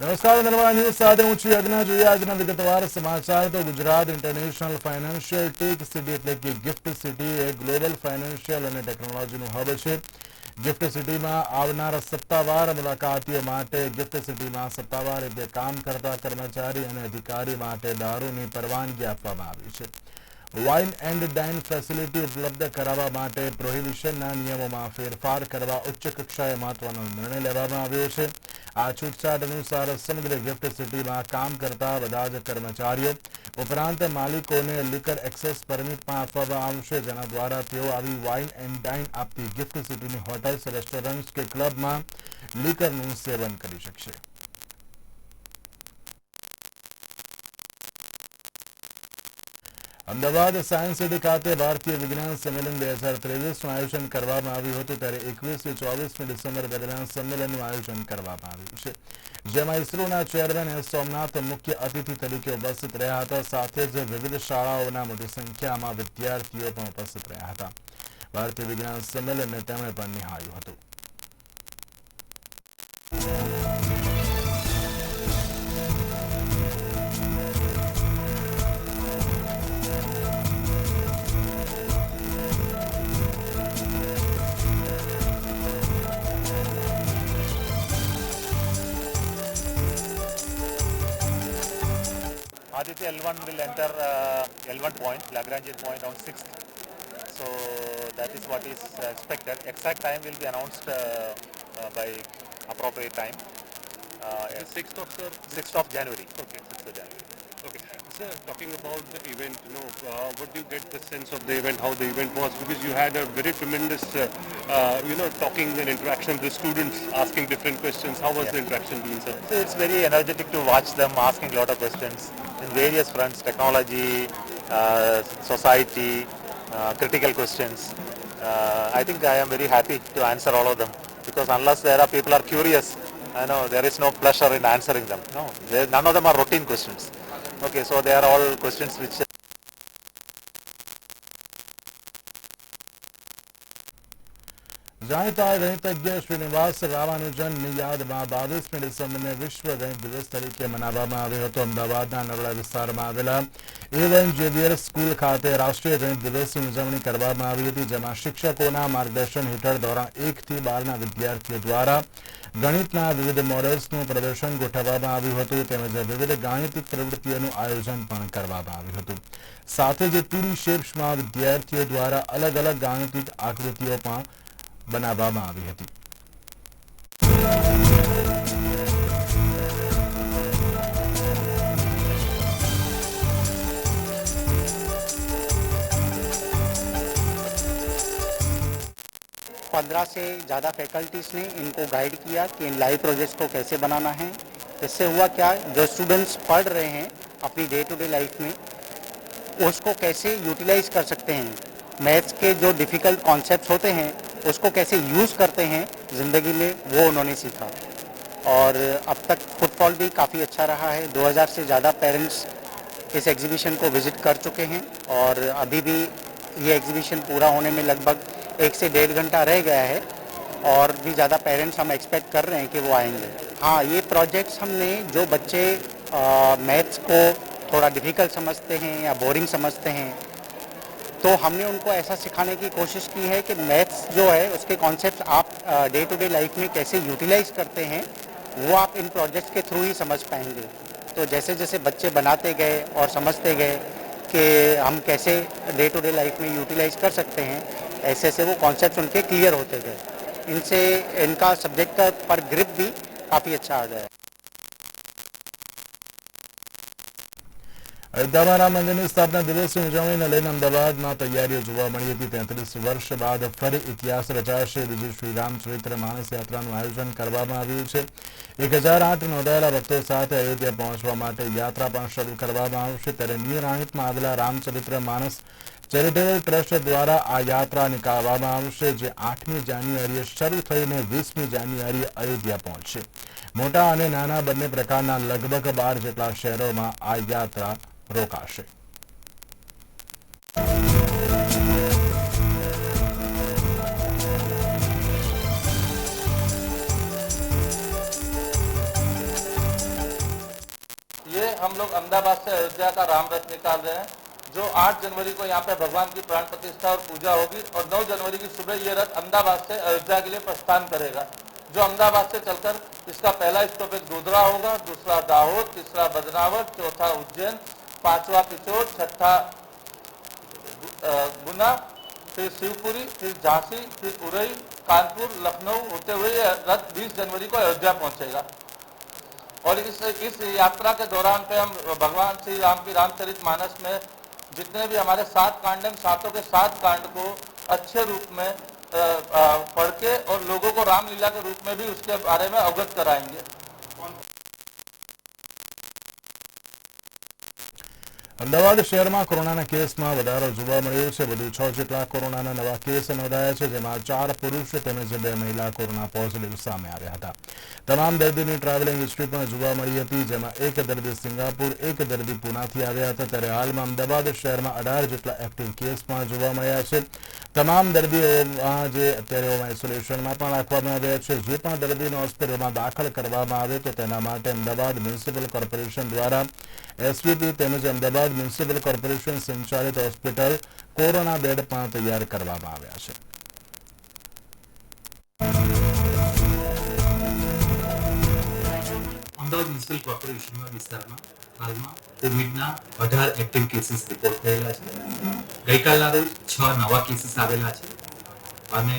નમસ્કાર નિર્મળા ન્યૂઝ સાથે હું છું યજ્ઞ જોઈએ આજના વિગતવાર સમાચાર તો Gujarat international financial tech city એટલે કે ગિફ્ટ સિટી એ ગ્લોબલ ફાઇનાન્શિયલ અને ટેકનોલોજીનું હબ છે. ગિફ્ટ સિટીમાં આવનારા સત્તાવાર મુલાકાતીઓ માટે ગિફ્ટ સિટીમાં સત્તાવાર રીતે કામ કરતા કર્મચારી અને અધિકારી માટે દારૂની પરવાનગી આપવામાં આવી છે. વાઇન એન્ડ ડાઇન ફેસિલિટી ઉપલબ્ધ કરાવવા માટે પ્રોહિબિશનના નિયમોમાં ફેરફાર કરવા ઉચ્ચ કક્ષાએ મહત્વનો નિર્ણય લેવામાં આવ્યો છે. આ છૂટછાટ અનુસાર સમગ્ર ગિફ્ટ સિટીમાં કામ કરતા બધા જ કર્મચારીઓ, ઉપરાંત માલિકોને લિકર એક્સેસ પરમિટ પણ આપવામાં આવશે, જેના દ્વારા તેઓ આવી વાઇન એન્ડ ડાઇન આપતી ગિફ્ટ સિટીની હોટલ્સ રેસ્ટોરન્ટ્સ કે ક્લબમાં લિકરનું સેવન કરી શકશે. અમદાવાદ સાયન્સ ખાતે ભારતીય વિજ્ઞાન સંમેલન બે હજાર ત્રેવીસનું આયોજન કરવામાં આવ્યું હતું. ત્યારે એકવીસથી ચોવીસમી ડિસેમ્બર દરમિયાન સંમેલનનું આયોજન કરવામાં આવ્યું છે. જેમાં ઇસરોના ચેરમેન એસ સોમનાથ મુખ્ય અતિથિ તરીકે ઉપસ્થિત રહ્યા હતા. સાથે જ વિવિધ શાળાઓના મોટી સંખ્યામાં વિદ્યાર્થીઓ પણ ઉપસ્થિત રહ્યા હતા. ભારતીય વિજ્ઞાન સંમેલનને તેમણે પણ નિહાળ્યું હતું. L1 will enter uh, L1 point, Lagrangian point on 6th. So that is what is expected. Exact time will be announced uh, uh, by appropriate time. Uh, yes. 6th of sir. 6th of January. Okay. 6th of January. Okay. Sir, talking about the event, you know, uh, what do you get the sense of the event, how the event was? Because you had a very tremendous, uh, uh, you know, talking and interaction with the students, asking different questions. How was Yeah. the interaction been, sir? So it's very energetic to watch them asking a lot of questions in various fronts, technology, uh, society, uh, critical questions. Uh, I think I am very happy to answer all of them because unless there are people are curious, I know there is no pleasure in answering them. No, there, none of them are routine questions. Okay, so they are all questions which જાણીતા ગણિતજ્ઞ શ્રીનિવાસ રામાનુજનની યાદમાં બાવીસમી ડિસેમ્બરને વિશ્વ ગણિત દિવસ તરીકે મનાવવામાં આવ્યો હતો અમદાવાદના નરોડા વિસ્તારમાં આવેલા એવન જેવિયર સ્કૂલ ખાતે રાષ્ટ્રીય ગણિત દિવસની ઉજવણી કરવામાં આવી હતી જેમાં શિક્ષકોના માર્ગદર્શન હેઠળ ધોરણ એકથી બારના વિદ્યાર્થીઓ દ્વારા ગણિતના વિવિધ મોડેલ્સનું પ્રદર્શન ગોઠવવામાં આવ્યું હતું. તેમજ વિવિધ ગાણિતિક પ્રવૃત્તિઓનું આયોજન પણ કરવામાં આવ્યું હતું. સાથે જ ટીડી શેપ્સમાં વિદ્યાર્થીઓ દ્વારા અલગ અલગ ગાણિતિક આકૃતિઓ પણ બનાવવામાં આવી હતી. पंद्रह से ज़्यादा फैकल्टीज़ ने इनको गाइड किया कि इन लाइव प्रोजेक्ट्स को कैसे बनाना है। इससे हुआ क्या, जो स्टूडेंट्स पढ़ रहे हैं अपनी डे टू डे लाइफ में, उसको कैसे यूटिलाइज कर सकते हैं? मैथ्स के जो डिफ़िकल्ट कॉन्सेप्ट्स होते हैं, उसको कैसे यूज़ करते हैं, ज़िंदगी में वो उन्होंने सीखा। और अब तक फुटबॉल भी काफ़ी अच्छा रहा है। 2000 से ज़्यादा पेरेंट्स इस एग्जीबिशन को विज़िट कर चुके हैं और अभी भी ये एग्जीबिशन पूरा होने में लगभग एक से डेढ़ घंटा रह गया है और भी ज़्यादा पेरेंट्स हम एक्सपेक्ट कर रहे हैं कि वो आएँगे। हाँ ये प्रोजेक्ट्स हमने जो बच्चे मैथ्स को थोड़ा डिफ़िकल्ट समझते हैं या बोरिंग समझते हैं तो हमने उनको ऐसा सिखाने की कोशिश की है कि मैथ्स जो है, उसके कॉन्सेप्ट आप डे टू डे लाइफ में कैसे यूटिलाइज करते हैं, वो आप इन प्रोजेक्ट्स के थ्रू ही समझ पाएँगे। तो जैसे जैसे बच्चे बनाते गए और समझते गए कि हम कैसे डे टू डे लाइफ में यूटिलाइज कर सकते हैं ऐसे ऐसे वो कॉन्सेप्ट उनके क्लियर होते गए इनसे इनका सब्जेक्ट का पर ग्रिप भी काफ़ी अच्छा आ गया है અયોધ્યામાં રામ મંદિરની સ્થાપના દિવસની ઉજવણીને લઈને અમદાવાદમાં તૈયારીઓ જોવા મળી હતી તેત્રીસ વર્ષ બાદ ફરી ઇતિહાસ રચાશે બીજી શ્રી રામચરિત્ર માનસ યાત્રાનું આયોજન કરવામાં આવ્યું છે એક હજાર આઠ નોંધાયેલા ભક્તો સાથે અયોધ્યા પહોંચવા માટે યાત્રા પણ શરૂ કરવામાં આવશે ત્યારે નિરાણીતમાં આવેલા રામચરિત્ર માનસ ચેરિટેબલ ટ્રસ્ટ દ્વારા આ યાત્રા નીકાળવામાં આવશે જે આઠમી જાન્યુઆરીએ શરૂ થઈને વીસમી જાન્યુઆરીએ અયોધ્યા પહોંચશે મોટા અને નાના બંને પ્રકારના લગભગ બાર જેટલા શહેરોમાં આ યાત્રા રોકાશે लोग अहमदाबाद से अयोध्या का राम रथ निकाल रहे हैं जो 8 जनवरी को यहाँ पे भगवान की प्राण प्रतिष्ठा और पूजा होगी और 9 जनवरी की सुबह ये रथ अहमदाबाद से अयोध्या के लिए प्रस्थान करेगा। जो अहमदाबाद से चलकर इसका पहला स्टॉपेज गोधरा होगा, दूसरा दाहोद, तीसरा बदनावर चौथा उज्जैन, पांचवा पिछोर छठा गुना, फिर शिवपुरी, फिर झांसी, फिर उरई, कानपुर, लखनऊ होते हुए ये रथ 20 जनवरी को अयोध्या पहुंचेगा। और इस इस यात्रा के दौरान पे हम भगवान श्री राम की रामचरित मानस में जितने भी हमारे सात कांड हैं सातों के सात कांड को अच्छे रूप में अ, अ, पढ़ के और लोगों को रामलीला के रूप में भी उसके बारे में अवगत कराएंगे અમદાવાદ શહેરમાં કોરોનાના કેસમાં વધારો જોવા મળ્યો છે. વધુ છ જેટલા કોરોનાના નવા કેસ નોંધાયા છે, જેમાં ચાર પુરુષ તેમજ બે મહિલા કોરોના પોઝિટિવ સામે આવ્યા હતા. તમામ દર્દીની ટ્રાવેલિંગ હિસ્ટ્રી પણ જોવા મળી હતી, જેમાં એક દર્દી સિંગાપુર, એક દર્દી પુનાથી આવ્યા હતા. ત્યારે હાલમાં અમદાવાદ શહેરમાં અઢાર જેટલા એક્ટિવ કેસ પણ જોવા મળ્યા છે. તમામ દર્દીઓમાં જે અત્યારે આઇસોલેશનમાં પણ રાખવામાં આવ્યા છે, જે પણ દર્દીને હોસ્પિટલમાં દાખલ કરવામાં આવે તો તેના માટે અમદાવાદ મ્યુનિસિપલ કોર્પોરેશન દ્વારા એસવીપી તેમજ અમદાવાદ મ્યુનિસિપલ કોર્પોરેશન સંચાલિત હોસ્પિટલ કોરોના બેડ પણ તૈયાર કરવામાં આવ્યા છે. અમદાવાદ મ્યુનિસિપલ કોર્પોરેશનના વિસ્તારમાં હાલમાં કોવિડના અઢાર એક્ટિવ કેસીસ રિપોર્ટ થયેલા છે. ગઈકાલના છ નવા કેસીસ આવેલા છે. અને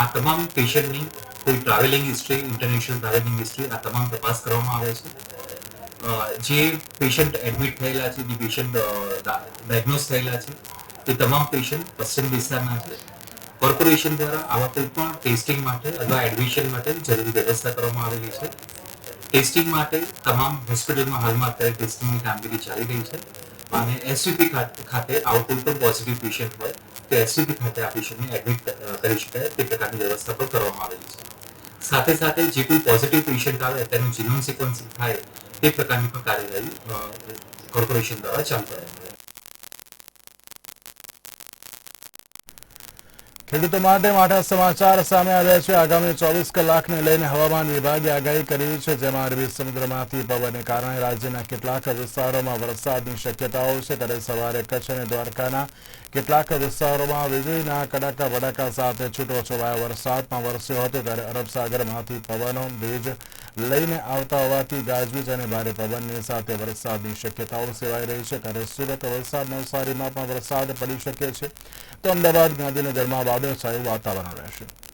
આ તમામ પેશન્ટની કોઈ travelling history international travelling history આ તમામ તપાસ કરવામાં આવે છે. જે પેશન્ટ એડમિટ થયેલા છે, જે પેશન્ટ ડાયગ્નોઝ થયેલા છે તે તમામ પેશન્ટ પશ્ચિમ વિસ્તારના છે. કોર્પોરેશન દ્વારા આવા કોઈ પણ ટેસ્ટિંગ માટે અથવા એડમિશન માટે જરૂરી વ્યવસ્થા કરવામાં આવેલી છે. ટેસ્ટિંગ માટે તમામ હોસ્પિટલમાં હાલમાં અત્યારે ટેસ્ટિંગની કામગીરી ચાલી રહી છે અને એસવીપી ખાતે કોઈ પણ પોઝિટિવ પેશન્ટ હોય તો એસવીપી ખાતે આ પેશન્ટને એડમિટ કરી શકાય તે પ્રકારની વ્યવસ્થા પણ કરવામાં આવેલી છે. સાથે સાથે જે કોઈ પોઝિટિવ પેશન્ટ આવે, તેનું જીનોમ સિક્વન્સિંગ થાય તે પ્રકારની પણ કાર્યવાહી કોર્પોરેશન દ્વારા ચાલુ કરાય ખેડૂતો માટે માઠા સમાચાર સામે આવ્યા છે. આગામી ચોવીસ કલાકને લઈને હવામાન વિભાગે આગાહી કરી છે, જેમાં અરબી સમુદ્રમાંથી પવનને કારણે રાજ્યના કેટલાક વિસ્તારોમાં વરસાદની શક્યતાઓ છે. ત્યારે સવારે કચ્છ અને દ્વારકાના કેટલાક વિસ્તારોમાં વીજળીના કડાકા ભડાકા સાથે છૂટો છવાયો વરસાદ પણ વરસ્યો હતો. ત્યારે અરબ સાગરમાંથી પવનો ભેજ લઈને આવતા હોવાથી ગાજવીજ અને ભારે પવનની સાથે વરસાદની શક્યતાઓ સેવાઈ રહી છે. ત્યારે સુરત વલસાડ, નવસારીમાં પણ વરસાદ પડી શકે છે. તો અમદાવાદ, ગાંધીનગરમાં વાદળછાયું વાતાવરણ રહેશે.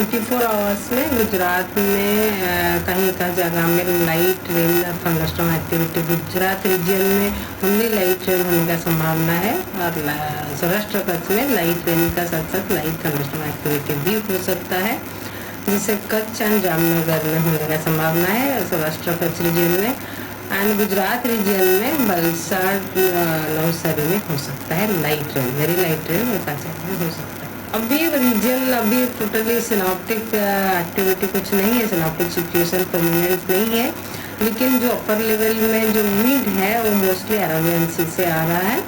ये 24 आवर्स में गुजरात में कहीं का जगह में light rain thunderstorm activity Gujarat region में ओनली लाइट रेन होने का संभावना है और सौराष्ट्र कच्छ में लाइट रेन का साथ साथ लाइट थंडरस्टॉर्म एक्टिविटी भी हो सकता है। जिससे कच्छ एंड जामनगर में होने का संभावना है सौराष्ट्र कच्छ रीजन में एंड गुजरात रीजन में वलसाड अ, नवसारी में हो सकता है light rain very light rain में हो सकता है। अभी रीजन अभी टोटली सिनॉप्टिक एक्टिविटी कुछ नहीं है सिनॉप्टिक सिचुएशन परमानेंट नहीं है, लेकिन जो अपर लेवल में जो विंड है, वो मोस्टली अरेबियन से आ रहा है।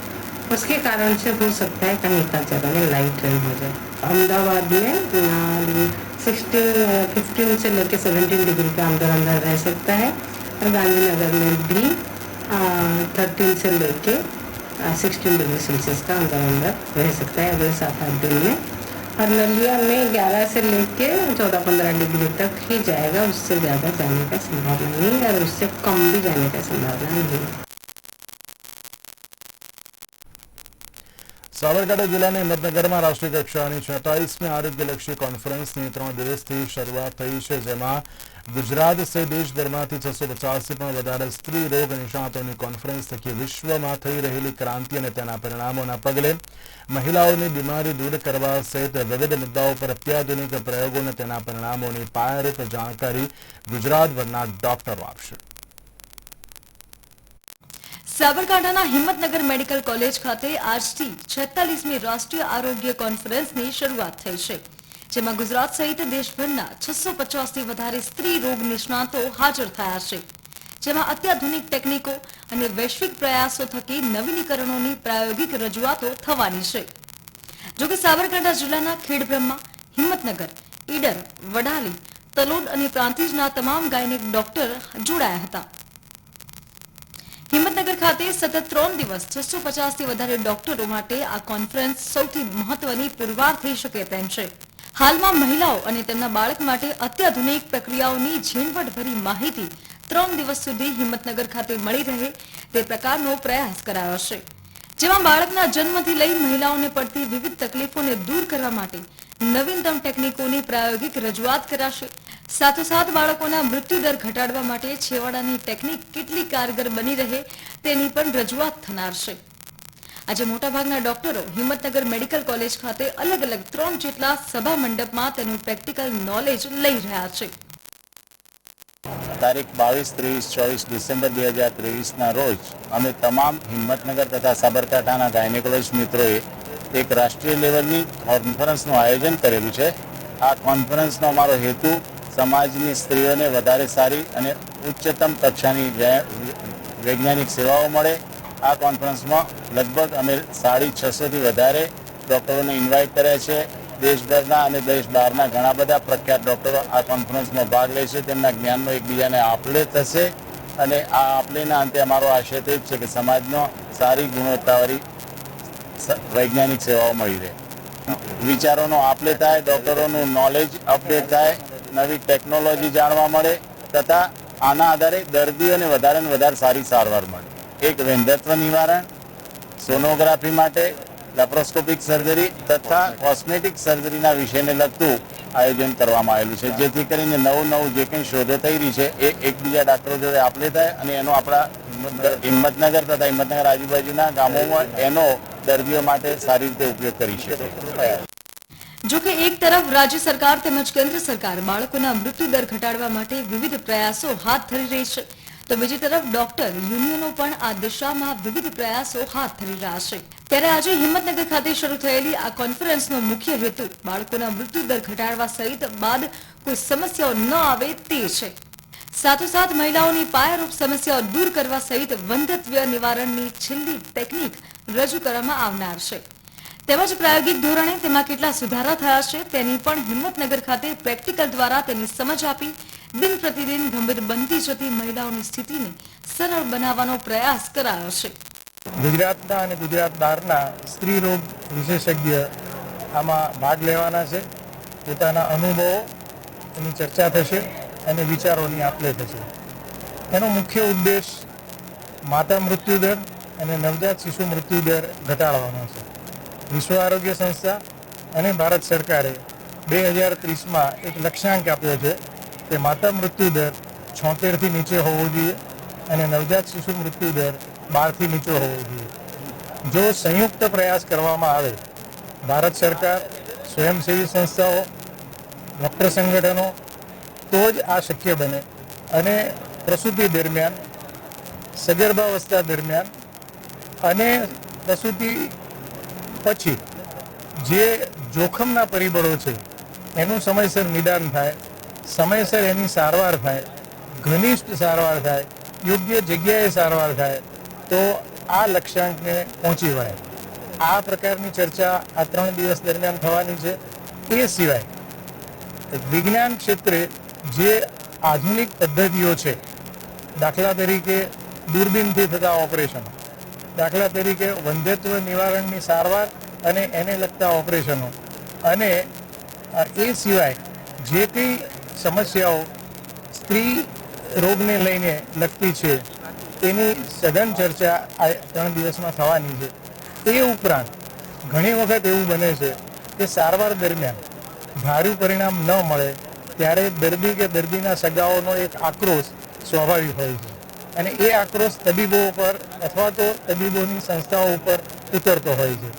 उसके कारण से हो सकता है कहीं का जगह में लाइट रेन हो जाए। अहमदाबाद में फिफ्टीन से लेकर सेवनटीन डिग्री का अंदर अंदर रह सकता है। और गांधीनगर में भी थर्टीन से लेके सिक्सटीन डिग्री सेल्सियस का अंदर अंदर रह सकता है अगले सात, आठ दिन में। और नलिया में 11 से लेके 14-15 डिग्री तक ही जाएगा, उससे ज़्यादा जाने का संभावना नहीं है और उससे कम भी जाने का संभावना नहीं है। સાબરકાંઠા જિલ્લાની હિંમતનગરમાં રાષ્ટ્રીય કક્ષાની છેતાલીસમી આરોગ્યલક્ષી કોન્ફરન્સની ત્રણ દિવસથી શરૂઆત થઈ છે, જેમાં ગુજરાત સહિત દેશભરમાંથી છસો પચાસથી પણ વધારે સ્ત્રી રોગ નિષ્ણાતોની કોન્ફરન્સ થકી વિશ્વમાં થઈ રહેલી ક્રાંતિ અને તેના પરિણામોના પગલે મહિલાઓની બીમારી દૂર કરવા સહિત વિવિધ મુદ્દાઓ પર અત્યાધુનિક પ્રયોગો અને તેના પરિણામોની પાયારૂપ જાણકારી ગુજરાતભરના ડોક્ટરો આપશે. સાબરકાંઠાના હિંમતનગર મેડિકલ કોલેજ ખાતે આજથી છેતાલીસમી રાષ્ટ્રીય આરોગ્ય કોન્ફરન્સની શરૂઆત થઈ છે, જેમાં ગુજરાત સહિત દેશભરના છસો પચાસથી વધારે સ્ત્રી રોગ નિષ્ણાતો હાજર થયા છે. જેમાં અત્યાધુનિક ટેકનિકો અને વૈશ્વિક પ્રયાસો થકી નવીનીકરણોની પ્રાયોગિક રજૂઆતો થવાની છે. જોકે સાબરકાંઠા જિલ્લાના ખેડબ્રહ્મા, હિંમતનગર, ઈડર, વડાલી, તલોદ અને પ્રાંતિજના તમામ ગાયનેક ડોક્ટર જોડાયા હતા. હિંમતનગર ખાતે સતત ત્રણ દિવસ છસો પચાસથી વધારે ડોક્ટરો માટે આ કોન્ફરન્સ સૌથી મહત્વની પુરવાર થઈ શકે તેમ છે. હાલમાં મહિલાઓ અને તેમના બાળક માટે અત્યાધુનિક પ્રક્રિયાઓની ઝીણવટભરી માહિતી ત્રણ દિવસ સુધી હિંમતનગર ખાતે મળી રહે તે પ્રકારનો પ્રયાસ કરાયો છે. જેમાં બાળકના જન્મથી લઈ મહિલાઓને પડતી વિવિધ તકલીફોને દૂર કરવા માટે નવીનતમ ટેકનિકોની પ્રાયોગિક રજૂઆત કરાશે. સાથોસાથ બાળકોના મૃત્યુદર ઘટાડવા માટે છેવાડાની ટેકનિક કેટલી કારગર બની રહે તેની પણ રજૂઆત થનાર છે. આજે મોટાભાગના ડોક્ટરો હિંમતનગર મેડિકલ કોલેજ ખાતે અલગ અલગ ત્રણ જેટલા સભા મંડપમાં તેનું પ્રેક્ટિકલ નોલેજ લઈ રહ્યા છે. તારીખ બાવીસ, ત્રેવીસ, ચોવીસ ડિસેમ્બર બે હજાર ત્રેવીસના રોજ અમે તમામ હિંમતનગર તથા સાબરકાંઠાના ગાયનેકોલોજીસ્ટ મિત્રોએ એક રાષ્ટ્રીય લેવલની કોન્ફરન્સનું આયોજન કરેલું છે. આ કોન્ફરન્સનો અમારો હેતુ સમાજની સ્ત્રીઓને વધારે સારી અને ઉચ્ચતમ કક્ષાની વૈજ્ઞાનિક સેવાઓ મળે, આ કોન્ફરન્સમાં લગભગ અમે સાડી છસોથી વધારે ડૉક્ટરોને ઇન્વાઇટ કર્યા છે. દેશભરના અને દેશ બહારના ઘણા બધા પ્રખ્યાત ડૉક્ટરો આ કોન્ફરન્સમાં ભાગ લે છે. તેમના જ્ઞાનનો એકબીજાને આપલે થશે અને આ આપલેના અંતે અમારો આશય તો જ છે કે સમાજનો સારી ગુણવત્તાવાળી વૈજ્ઞાનિક સેવાઓ મળી રહે. વિચારોનો આપલે થાય, ડૉક્ટરોનું નોલેજ અપડેટ થાય નવી ટેકનોલોજી જાણવા મળે તથા આના આધારે દર્દીઓને વધારે ને વધારે સારી સારવાર મળે. એક વેંધત્વ નિવારણ, સોનોગ્રાફી માટે લેપ્રોસ્કોપિક સર્જરી તથા કોસ્મેટિક સર્જરીના વિષયને લગતું આયોજન કરવામાં આવેલું છે. જેથી કરીને નવું નવું જે કંઈ શોધો થઈ રહી છે એ એકબીજા ડાક્ટરો જોડે આપલે થાય અને એનો આપણા હિંમતનગર તથા હિંમતનગર આજુબાજુના ગામોમાં એનો દર્દીઓ માટે સારી રીતે ઉપયોગ કરી શકે. જો કે એક તરફ રાજ્ય સરકાર તેમજ કેન્દ્ર સરકાર બાળકોના મૃત્યુ દર ઘટાડવા માટે વિવિધ પ્રયાસો હાથ ધરી રહી છે. તો બીજી તરફ ડોક્ટર યુનિયનો પણ આ દિશામાં વિવિધ પ્રયાસો હાથ ધરી રહ્યા છે. ત્યારે આજે હિંમતનગર ખાતે શરૂ થયેલી આ કોન્ફરન્સનો મુખ્ય હેતુ બાળકોના મૃત્યુ દર ઘટાડવા સહિત બાદ કોઈ સમસ્યાઓ ન આવે તે છે. સાથોસાથ મહિલાઓની પાયારૂપ સમસ્યાઓ દૂર કરવા સહિત વંધત્વ નિવારણની છેલ્લી ટેકનિક રજૂ કરવામાં આવનાર છે. તેમજ પ્રાયોગિક ધોરણે તેમાં કેટલા સુધારા થયા છે તેની પણ હિંમતનગર ખાતે પ્રેક્ટિકલ દ્વારા તેની સમજ આપી દિન પ્રતિદિન ગંભીર બનતી જતી મહિલાઓની સ્થિતિને સરળ બનાવવાનો પ્રયાસ કરાયો છે. ગુજરાતના અને ગુજરાત બહારના સ્ત્રી રોગ વિશેષજ્ઞ આમાં ભાગ લેવાના છે. પોતાના અનુભવો એની ચર્ચા થશે અને વિચારોની આપલે થશે. એનો મુખ્ય ઉદ્દેશ માતા મૃત્યુદર અને નવજાત શિશુ મૃત્યુદર ઘટાડવાનો છે. વિશ્વ આરોગ્ય સંસ્થા અને ભારત સરકારે બે હજાર ત્રીસમાં એક લક્ષ્યાંક આપ્યો છે કે માતા મૃત્યુદર છોતેરથી નીચે હોવો જોઈએ અને નવજાત શિશુ મૃત્યુદર બારથી નીચો હોવો જોઈએ. જો સંયુક્ત પ્રયાસ કરવામાં આવે, ભારત સરકાર, સ્વયંસેવી સંસ્થાઓ, ડૉક્ટર સંગઠનો, તો જ આ શક્ય બને. અને પ્રસૂતિ દરમિયાન, સગર્ભાવસ્થા દરમિયાન અને પ્રસૂતિ પછી જે જોખમના પરિબળો છે, એનું સમયસર નિદાન થાય, સમયસર એની સારવાર થાય, ઘનિષ્ઠ સારવાર થાય, યોગ્ય જગ્યાએ સારવાર થાય, તો આ લક્ષ્યાંકને પહોંચી વળાય આ પ્રકારની ચર્ચા આ ત્રણ દિવસ દરમિયાન થવાની છે. એ સિવાય વિજ્ઞાન ક્ષેત્રે જે આધુનિક પદ્ધતિઓ છે, દાખલા તરીકે દૂરબીનથી થતા ઓપરેશનો દાખલા તરીકે વંધ્યત્વ નિવારણની સારવાર અને એને લગતા ઓપરેશનો. અને એ સિવાય જે કંઈ સમસ્યાઓ સ્ત્રી રોગને લઈને લગતી છે, તેની સઘન ચર્ચા આ ત્રણ દિવસમાં થવાની છે. તે ઉપરાંત ઘણી વખત એવું બને છે કે સારવાર દરમિયાન ભારું પરિણામ ન મળે, ત્યારે દર્દી કે દર્દીના સગાઓનો એક આક્રોશ સ્વાભાવિક હોય છે. અને એ આક્રોશ તબીબો ઉપર અથવા તો તબીબોની સંસ્થાઓ ઉપર ઉતરતો હોય છે.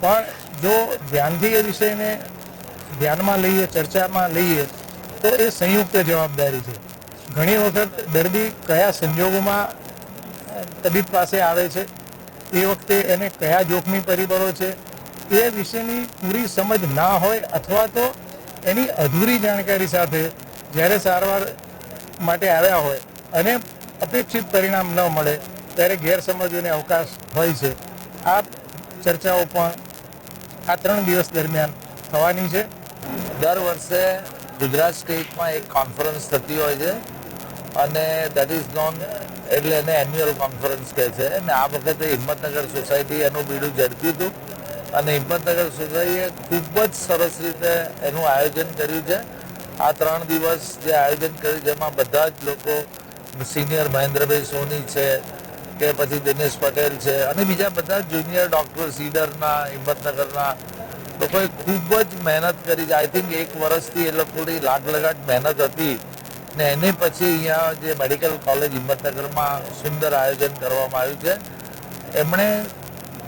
પણ જો ધ્યાનથી એ વિષયને ધ્યાનમાં લઈએ, ચર્ચામાં લઈએ, તો એ સંયુક્ત જવાબદારી છે. ઘણી વખત દર્દી કયા સંજોગોમાં તબીબ પાસે આવે છે, એ વખતે એને કયા જોખમી પરિબળો છે, એ વિશેની પૂરી સમજ ના હોય અથવા તો એની અધૂરી જાણકારી સાથે જ્યારે સારવાર માટે આવ્યા હોય અને અપેક્ષિત પરિણામ ન મળે ત્યારે ગેરસમજોને અવકાશ હોય છે. આ ચર્ચાઓ પણ આ ત્રણ દિવસ દરમિયાન થવાની છે. દર વર્ષે ગુજરાત સ્ટેટમાં એક કોન્ફરન્સ થતી હોય છે અને દેટ ઇઝ નોન એટલે એને એન્યુઅલ કોન્ફરન્સ કહે છે. અને આ વખતે હિંમતનગર સોસાયટી એનું બીડું ઝડપ્યું હતું. અને હિંમતનગર સોસાયટીએ ખૂબ જ સરસ રીતે એનું આયોજન કર્યું છે. આ ત્રણ દિવસ જે આયોજન કર્યું, જેમાં બધા જ લોકો સિનિયર મહેન્દ્રભાઈ સોની છે, કે પછી દિનેશ પટેલ છે, અને બીજા બધા જુનિયર ડૉક્ટર સીડરના, હિંમતનગરના લોકોએ ખૂબ જ મહેનત કરી છે. આઈ થિંક એક વર્ષથી એ લોકોની લાગ લગાટ મહેનત હતી. ને એને પછી અહીંયા જે મેડિકલ કોલેજ હિંમતનગરમાં સુંદર આયોજન કરવામાં આવ્યું છે. એમણે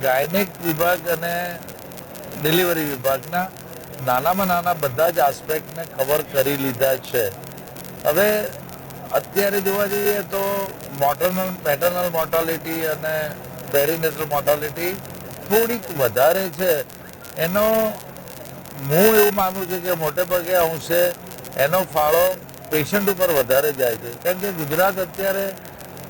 ગાયનેક વિભાગ અને ડિલિવરી વિભાગના નાનામાં નાના બધા જ આસ્પેક્ટને કવર કરી લીધા છે. હવે અત્યારે જોવા જઈએ તો મોટર્નલ પેટર્નલ મોર્ટાલિટી અને પેરીનેટલ મોર્ટાલિટી થોડીક વધારે છે. એનો હું એવું માનું છું કે મોટે ભાગે અંશે એનો ફાળો પેશન્ટ ઉપર વધારે જાય છે. કારણ કે ગુજરાત અત્યારે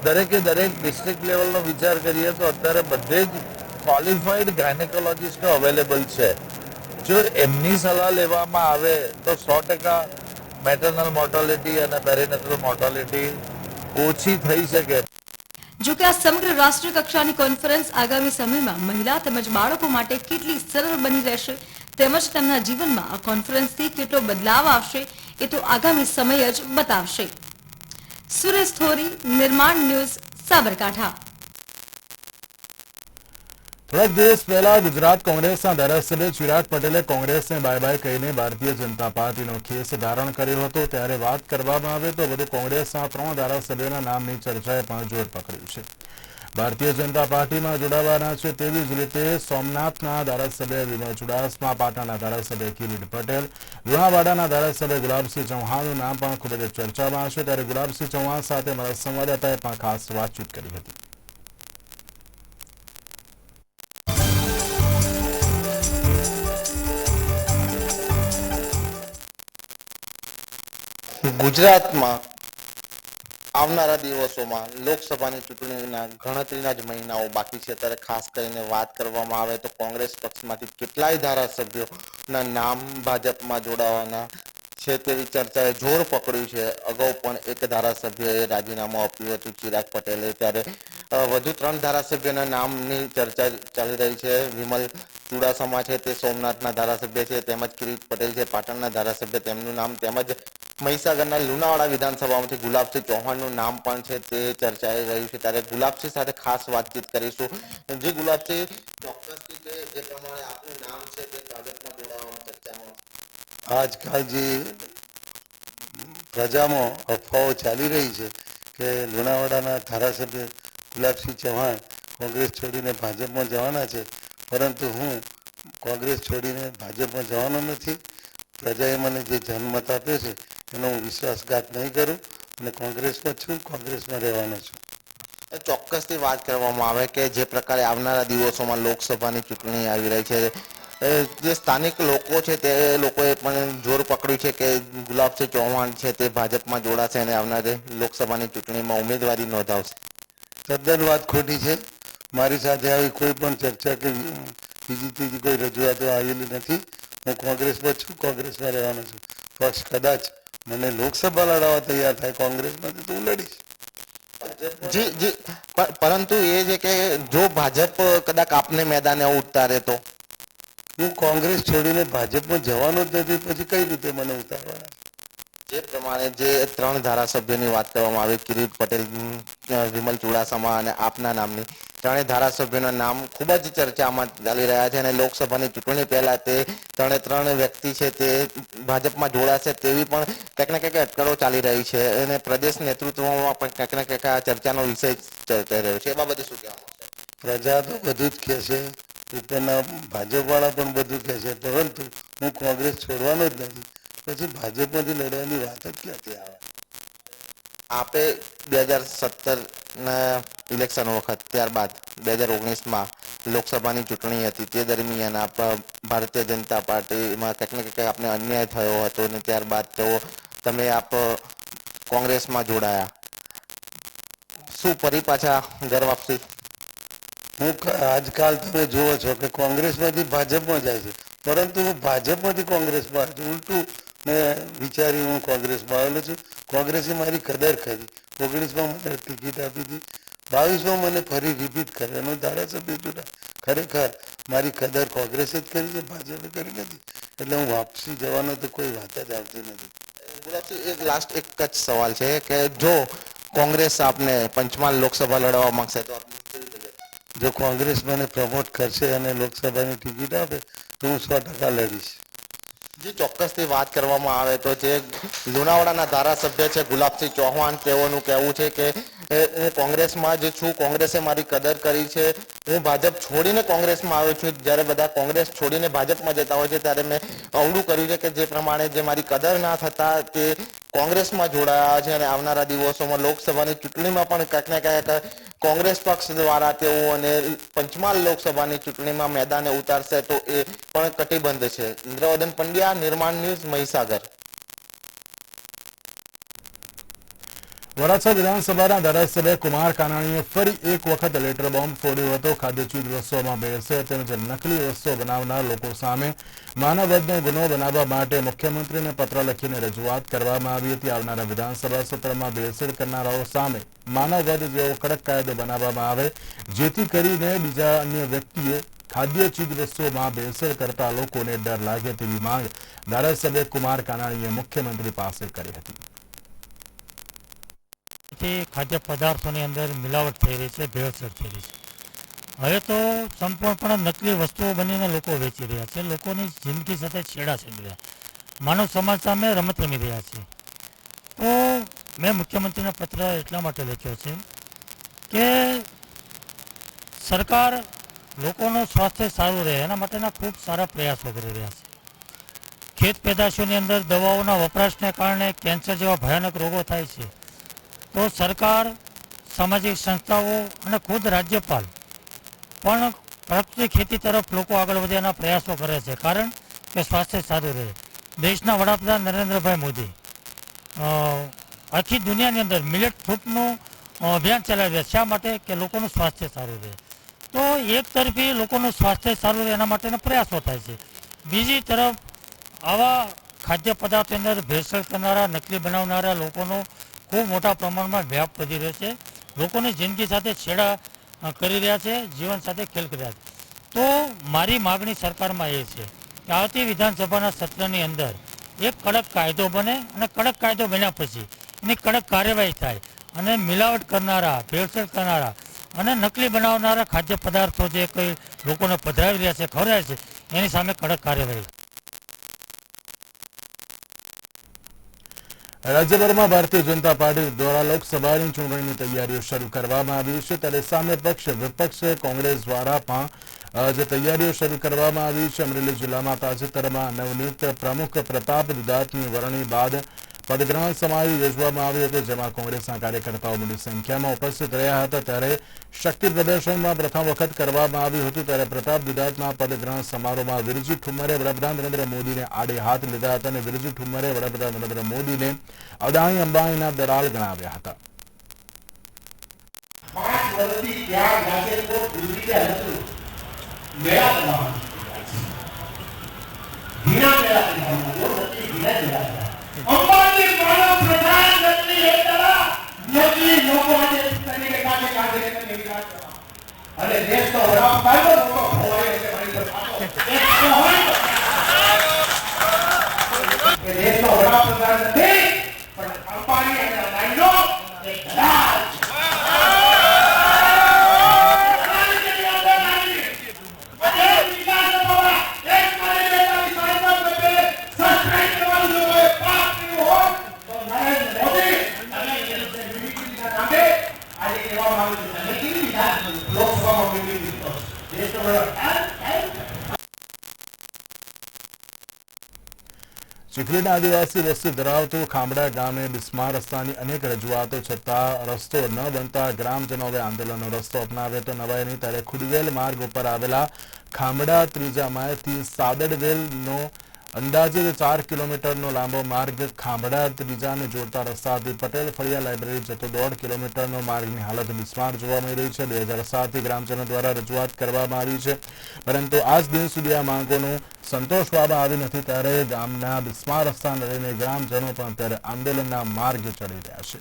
દરેકે દરેક ડિસ્ટ્રિક્ટ લેવલનો વિચાર કરીએ તો અત્યારે બધે જ ક્વોલિફાઈડ ગાયનેકોલોજીસ્ટો અવેલેબલ છે. જો એમની સલાહ લેવામાં આવે તો સો ટકા મેટર્નલ મોર્ટાલિટી અને પેરીનેટલ મોર્ટાલિટી ઓછી થઈ શકે. જો કે આ સમગ્ર રાષ્ટ્રીય કક્ષાની કોન્ફરન્સ આગામી સમયમાં મહિલા તેમજ બાળકો માટે કેટલી સરળ બની રહેશે તેમજ તેમના જીવનમાં આ કોન્ફરન્સથી કેટલો બદલાવ આવશે એ તો આગામી સમય જ બતાવશે. સુરેશ થોરી, નિર્માણ ન્યૂઝ સાબરકાંઠા. થોડાક દિવસ પહેલા ગુજરાત કોંગ્રેસના ધારાસભ્ય ચિરાગ પટેલે કોંગ્રેસને બાય બાય કહીને ભારતીય જનતા પાર્ટીનો ખેસ ધારણ કર્યો હતો. ત્યારે વાત કરવામાં આવે તો બધું કોંગ્રેસના ત્રણ ધારાસભ્યોના નામની ચર્ચાએ પણ જોર પકડ્યું છે. ભારતીય જનતા પાર્ટીમાં જોડાવાના છે તેવી જ રીતે સોમનાથના ધારાસભ્ય વિનોદ ચુડાસમા, પાટણના ધારાસભ્ય કિરીટ પટેલ લુણાવાડાના ધારાસભ્ય ગુલાબસિંહ ચૌહાણનું નામ પણ ખૂબ જ ચર્ચામાં છે. ત્યારે ગુલાબસિંહ ચૌહાણ સાથે મારા સંવાદદાતાએ પણ ખાસ વાતચીત કરી હતી. ગુજરાતમાં આવનારા દિવસોમાં લોકસભાની ચૂંટણીના ગણતરીના જ મહિનાઓ બાકી છે. ત્યારે ખાસ કરીને વાત કરવામાં આવે તો કોંગ્રેસ પક્ષમાંથી કેટલાય ધારાસભ્યોના નામ ભાજપમાં જોડાવાના છે તેવી ચર્ચાએ જોર પકડ્યું છે. અગાઉ પણ એક ધારાસભ્યએ રાજીનામું આપ્યું હતું ચિરાગ પટેલે. ત્યારે વધુ ત્રણ ધારાસભ્યોના નામની ચર્ચા ચાલી રહી છે. વિમલ ચુડાસમા છે તે સોમનાથના ધારાસભ્ય છે. તેમજ કિરીટ પટેલ છે પાટણના ધારાસભ્ય. તેમનું નામ તેમજ મહીસાગરના લુણાવાડા વિધાનસભામાંથી ગુલાબસિંહ ચૌહાણનું નામ પણ છે તે ચર્ચાઈ રહ્યું છે. ત્યારે ગુલાબસિંહ સાથે ખાસ વાતચીત કરીશું. જે ગુલાબસિંહ જે પ્રમાણે આપનું નામ છે તે ભાજપમાં જોડાવામાં ચર્ચામાં આજકાલ જે પ્રજામાં અફવાઓ ચાલી રહી છે કે લુણાવાડાના ધારાસભ્ય ગુલાબસિંહ ચૌહાણ કોંગ્રેસ છોડીને ભાજપમાં જવાના છે, પરંતુ હું કોંગ્રેસ છોડીને ભાજપમાં જવાનો નથી. પ્રજાએ મને જે જનમત આપ્યો છે એનો હું વિશ્વાસઘાત નહીં કરું અને કોંગ્રેસમાં છું કોંગ્રેસમાં રહેવાનો છું. ચોક્કસથી વાત કરવામાં આવે કે જે પ્રકારે આવનારા દિવસોમાં લોકસભાની ચૂંટણી આવી રહી છે. જે સ્થાનિક લોકો છે તે લોકોએ પણ જોર પકડ્યું છે કે ગુલાબસિંહ ચૌહાણ છે તે ભાજપમાં જોડાશે અને આવનારી લોકસભાની ચૂંટણીમાં ઉમેદવારી નોંધાવશે. તદ્દન વાત ખોટી છે. મારી સાથે આવી કોઈ પણ ચર્ચા કે બીજી ત્રીજી કોઈ રજૂઆતો આવેલી નથી. હું કોંગ્રેસમાં છું કોંગ્રેસમાં રહેવાનો છું. પક્ષ કદાચ મને લોકસભા લડાવવા તૈયાર થાય કોંગ્રેસમાંથી તો હું લડીશ. જી જી પરંતુ એ છે કે જો ભાજપ કદાચ આપને મેદાને ઉતારે તો? હું કોંગ્રેસ છોડીને ભાજપમાં જવાનો જ નથી પછી કઈ રીતે મને ઉતારવાના જે પ્રમાણે જે ત્રણ ધારાસભ્યોની વાત કરવામાં આવી કિરીટ પટેલ વિમલ ચુડાસમા અને આપના નામની. ત્રણેય ધારાસભ્યોના નામ ખૂબ જ ચર્ચામાં ચાલી રહ્યા છે અને લોકસભાની ચૂંટણી પહેલા તે ત્રણે ત્રણ વ્યક્તિ છે તે ભાજપમાં જોડાશે તેવી પણ કંઈક ને કંઈક અટકળો ચાલી રહી છે અને પ્રદેશ નેતૃત્વમાં પણ કંઈક ને કંઈક આ ચર્ચાનો વિષય ચર્ચાઈ રહ્યો છે. એ બાબતે શું કહેવાનું પ્રજા તો બધું જ કહે છે. તેના ભાજપવાળા પણ બધું કહે છે. પરંતુ હું કોંગ્રેસ છોડવાનો જ નથી. પછી ભાજપમાંથી લડવાની વાત જ ક્યાંથી આવે? આપે બે હજાર સત્તરના ઇલેક્શન વખત ત્યારબાદ બે હજાર ઓગણીસમાં લોકસભાની ચૂંટણી હતી. તે દરમિયાન ભારતીય જનતા પાર્ટીમાં કંઈક ને કંઈક આપને અન્યાય થયો હતો અને ત્યારબાદ તેઓ તમે આપ કોંગ્રેસમાં જોડાયા. શું ફરી પાછા ઘર વાપસી? હું આજકાલ તમે જુઓ છો કે કોંગ્રેસમાંથી ભાજપમાં જાય છે. પરંતુ હું ભાજપમાંથી કોંગ્રેસમાં, ઉલટું મેં વિચારી હું કોંગ્રેસમાં આવેલો છું. કોંગ્રેસે મારી કદર કરી. ઓગણીસમાં મને ટિકિટ આપી હતી. બાવીસમાં મને ફરી રિપીટ કરે. અને ધારાસભ્ય ચૂંટા ખરેખર મારી કદર કોંગ્રેસે જ કરી છે ભાજપે કરી નથી. એટલે હું વાપસી જવાનો તો કોઈ વાત જ આવતી નથી. એક લાસ્ટ એક જ સવાલ છે કે જો કોંગ્રેસ આપને પંચમહાલ લોકસભા લડવા માંગશે તો? જો કોંગ્રેસ મને પ્રમોટ કરશે અને લોકસભાની ટિકિટ આપે તો હું સો ટકા લડીશ. જે ચોક્કસથી વાત કરવામાં આવે તો જે લુણાવાડાના ધારાસભ્ય છે, ગુલાબસિંહ ચૌહાણ, તેઓનું કહેવું છે કે હું કોંગ્રેસમાં જ છું, કોંગ્રેસે મારી કદર કરી છે. હું ભાજપ છોડીને કોંગ્રેસમાં આવ્યો છું. જ્યારે બધા કોંગ્રેસ છોડીને ભાજપમાં જતા હોય છે, ત્યારે મેં અવળું કર્યું છે કે જે પ્રમાણે જે મારી કદર ના થતા તે કોંગ્રેસમાં જોડાયા છે અને આવનારા દિવસોમાં લોકસભાની ચૂંટણીમાં પણ ક્યાંક ને ક્યાંક કોંગ્રેસ પક્ષ દ્વારા તેઓ અને પંચમહાલ લોકસભાની ચૂંટણીમાં મેદાને ઉતારશે તો એ પણ કટિબંધ છે. ઇન્દ્રવદન પંડ્યા, નિર્માણ ન્યૂઝ મહીસાગર. વરાછા વિધાનસભાના ધારાસભ્ય કુમાર કાનાણીએ ફરી એક વખત લેટર બોમ્બ ફોડ્યો હતો. ચીજ વસ્તુઓમાં ભેળસેળ તેમજ નકલી વસ્તુઓ બનાવનાર લોકો સામે માનવવધનો ગુનો બનાવવા માટે મુખ્યમંત્રીને પત્ર લખીને રજૂઆત કરવામાં આવી હતી. આવનારા વિધાનસભા સત્રમાં ભેળસેળ કરનારાઓ સામે માનવવધ જેવો કડક કાયદો બનાવવામાં આવે, જેથી કરીને બીજા અન્ય વ્યક્તિઓ ખાદ્ય ચીજ વસ્તુઓમાં ભેળસેળ કરતા લોકોને ડર લાગે તેવી માંગ ધારાસભ્ય કુમાર કાનાણીએ મુખ્યમંત્રી પાસે કરી હતી. થી ખાદ્ય પદાર્થોની અંદર મિલાવટ થઈ રહી છે, ભેળસેળ થઈ રહી છે. હવે તો સંપૂર્ણપણે નકલી વસ્તુઓ બનીને લોકો વેચી રહ્યા છે. લોકોની જિંદગી સાથે છેડા છેડી રહ્યા માનવ સમાજ સામે રમત રમી રહ્યા છે. તો મેં મુખ્યમંત્રીને પત્ર એટલા માટે લખ્યો છે કે સરકાર લોકોનું સ્વાસ્થ્ય સારું રહે, એના માટેના ખૂબ સારા પ્રયાસો કરી રહ્યા છે. ખેત પેદાશોની અંદર દવાઓના વપરાશને કારણે કેન્સર જેવા ભયાનક રોગો થાય છે. તો સરકાર, સામાજિક સંસ્થાઓ અને ખુદ રાજ્યપાલ પણ પ્રાકૃતિક ખેતી તરફ લોકો આગળ વધે એના પ્રયાસો કરે છે. કારણ કે સ્વાસ્થ્ય સારું રહે. દેશના વડાપ્રધાન નરેન્દ્રભાઈ મોદી આખી દુનિયાની અંદર મિલેટ ફૂટનું અભિયાન ચલાવી રહ્યા શા માટે? કે લોકોનું સ્વાસ્થ્ય સારું રહે. તો એક તરફી લોકોનું સ્વાસ્થ્ય સારું રહે એના માટેના પ્રયાસો થાય છે. બીજી તરફ આવા ખાદ્ય પદાર્થોની અંદર ભેળસેળ કરનારા, નકલી બનાવનારા લોકોનો ખૂબ મોટા પ્રમાણમાં વ્યાપ વધી રહ્યો છે. લોકોની જિંદગી સાથે છેડા કરી રહ્યા છે, જીવન સાથે ખેલ કરી રહ્યા છે. તો મારી માગણી સરકારમાં એ છે કે આવતી વિધાનસભાના સત્રની અંદર એક કડક કાયદો બને અને કડક કાયદો બન્યા પછી એની કડક કાર્યવાહી થાય અને મિલાવટ કરનારા, ભેળસેળ કરનારા અને નકલી બનાવનારા ખાદ્ય પદાર્થો જે કંઈ લોકોને પધરાવી રહ્યા છે, ખવડાવે છે, એની સામે કડક કાર્યવાહી. રાજ્યભરમાં ભારતીય જનતા પાર્ટી દ્વારા લોકસભાની ચૂંટણીની તૈયારીઓ શરૂ કરવામાં આવી છે. ત્યારે સામે પક્ષ, વિપક્ષ કોંગ્રેસ દ્વારા પણ જે તૈયારીઓ શરૂ કરવામાં આવી છે, અમરેલી જિલ્લામાં તાજેતરમાં નવનિયુક્ત પ્રમુખ પ્રતાપ દુદાતની વરણી બાદ પદગ્રહણ સમારોહ યોજવામાં આવ્યો હતો જેમાં કોંગ્રેસના કાર્યકર્તાઓ મોટી સંખ્યામાં ઉપસ્થિત રહ્યા હતા ત્યારે શક્તિ પ્રદર્શનમાં પ્રથમ વખત કરવામાં આવ્યું હતું, ત્યારે પ્રતાપ દુધાતના પદગ્રહણ સમારોહમાં વિરજી ઠુમ્મરે વડાપ્રધાન નરેન્દ્ર મોદીને આડે હાથ લીધા હતા અને વિરજી ઠુમ્મરે વડાપ્રધાન નરેન્દ્ર મોદીને અદાણી અંબાણીના દલાલ ગણાવ્યા હતા. અંબાજી માનવ પ્રધાન નથી એ મોદી લોકો માટે તરીકે કામે કામે કરી વાત કરવા અને દેશનો વડાપ્રધાન લોકો ખોવાય એટલે મારી તો હોય. પણ અંબાણી અને અદાણીનો એક દલાલ છે. અદાણી જેવી અદાણી. આજે વિધાનસભામાં એક મારી બેતાલીસ સાંસદ વચ્ચે સસ્પેન્ડ કરવાનું જો કોઈ પાપ કર્યું હોય તો નરેન્દ્ર મોદી અને એના મિનિસ્ટ્રીના નામે આજે કહેવામાં આવ્યું છે તમે કેવી વિધાન લોકસભામાં મેળવી દીધો દેશનો વડાપ્રધાન ચીખલીના આદિવાસી વસ્તી ધરાવતું ખામડા ગામે બિસ્માર રસ્તાની અનેક રજૂઆતો છતાં રસ્તો ન બનતા ગ્રામજનો હવે આંદોલનનો રસ્તો અપનાવે તો નવાઈ નહીં ત્યારે ખુડવેલ માર્ગ ઉપર આવેલા ખામડા ત્રીજા માળેથી સાદડવેલનો અંદાજે ચાર કિલોમીટરનો લાંબો માર્ગ ખાંભડા ત્રીજાને જોડતા રસ્તાથી પટેલ ફળિયા લાઇબ્રેરી જતો દોઢ કિલોમીટરનો માર્ગની હાલત બિસ્માર જોવા મળી રહી છે. બે હજાર સાતથી ગ્રામજનો દ્વારા રજૂઆત કરવામાં આવી છે. પરંતુ આજ દિન સુધી આ માંગોનું સંતોષવામાં આવી નથી. ત્યારે ગામના બિસ્માર રસ્તાને લઈને ગ્રામજનો પણ અત્યારે આંદોલનના માર્ગે ચડી રહ્યા છે.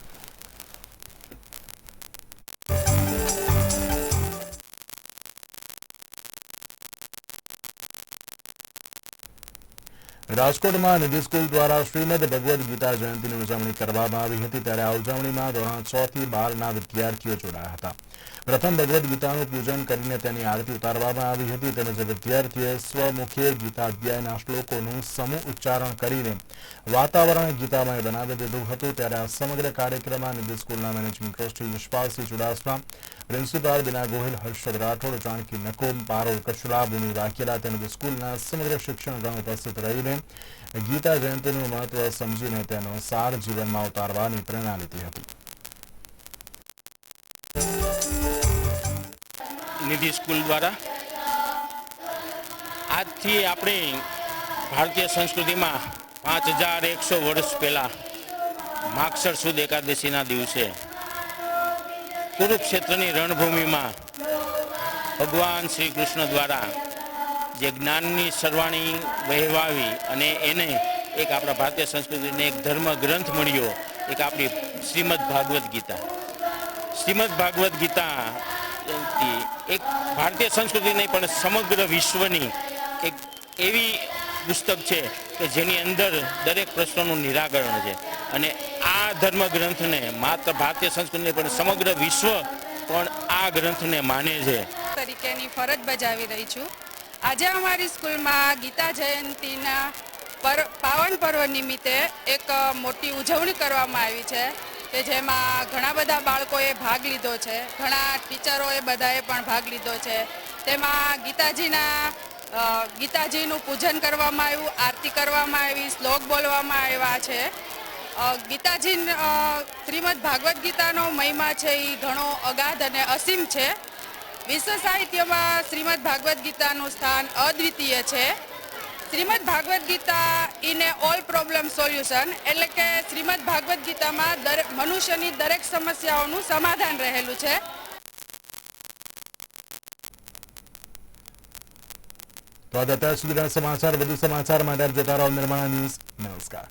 રાજકોટમાં નિધિ સ્કૂલ દ્વારા શ્રીમદ ભગવદ્ ગીતા જયંતિની ઉજવણી કરવામાં આવી હતી. ત્યારે આ ઉજવણીમાં ધોરણ છ થી બારના વિદ્યાર્થીઓ જોડાયા હતા. પ્રથમ ભગવદ્ ગીતાનું પૂજન કરીને તેની આરતી ઉતારવામાં આવી હતી. તેમજ વિદ્યાર્થીઓએ સ્વમુખે ગીતા શ્લોકોનું સમૂહ ઉચ્ચારણ કરીને વાતાવરણ ગીતામય બનાવી દીધું હતું. ત્યારે આ સમગ્ર કાર્યક્રમમાં નિધિ સ્કૂલના management trustee Vishwassinh Chudasama, principal Bina Gohil, Harshad Rathod જાણકી Nakum પારો કચરા ભૂમિ વાઘેલા તેમજ સ્કૂલના સમગ્ર શિક્ષણગણ ઉપસ્થિત રહીને ગીતા જયંતિનું મહત્વ સમજીને તેનો સાર જીવનમાં ઉતારવાની પ્રેરણા લીધી હતી. નિધિ સ્કૂલ દ્વારા. આજથી આપણી ભારતીય સંસ્કૃતિમાં પાંચ હજાર એકસો વર્ષ પહેલાં માક્ષર સુદ એકાદશીના દિવસે કુરુક્ષેત્રની રણભૂમિમાં ભગવાન શ્રી કૃષ્ણ દ્વારા જે જ્ઞાનની સરવાણી વહેવાવી અને એને એક આપણા ભારતીય સંસ્કૃતિને એક ધર્મ ગ્રંથ મળ્યો, એક આપણી શ્રીમદ ભાગવદ્ ગીતા. શ્રીમદ ભાગવદ્ ગીતા એક ભારતીય સંસ્કૃતિ નહીં, પણ સમગ્ર વિશ્વની એક એવી પુસ્તક છે કે જેની અંદર દરેક પ્રશ્નોનું નિરાકરણ છે. અને આ ધર્મગ્રંથને માત્ર ભારતીય સંસ્કૃતિ નહીં, પણ સમગ્ર વિશ્વ પણ આ ગ્રંથને માને છે. તરીકેની ફરજ બજાવી રહી છું. આજે અમારી સ્કૂલમાં ગીતા જયંતિના પર પાવન પર્વ નિમિત્તે એક મોટી ઉજવણી કરવામાં આવી છે. કે જેમાં ઘણા બધા બાળકોએ ભાગ લીધો છે. ઘણા ટીચરોએ બધાએ પણ ભાગ લીધો છે. તેમાં ગીતાજીના ગીતાજીનું પૂજન કરવામાં આવ્યું, આરતી કરવામાં આવી, શ્લોક બોલવામાં આવ્યા છે. ગીતાજી શ્રીમદ ભાગવદ્ ગીતાનો મહિમા છે એ ઘણો અગાધ અને અસીમ છે. વિશ્વ સાહિત્યમાં શ્રીમદ ભાગવદ્ ગીતાનું સ્થાન અદ્વિતીય છે. Shrimad Bhagavad Gita in all problem solution એટલે કે શ્રીમદ ભાગવદ્ ગીતામાં મનુષ્યની દરેક સમસ્યાઓનું સમાધાન રહેલું છે. તો આ અત્યાર સુધીના સમાચાર, વધુ સમાચાર માટે જતા રહો નિર્માણ ન્યૂઝ. નમસ્કાર.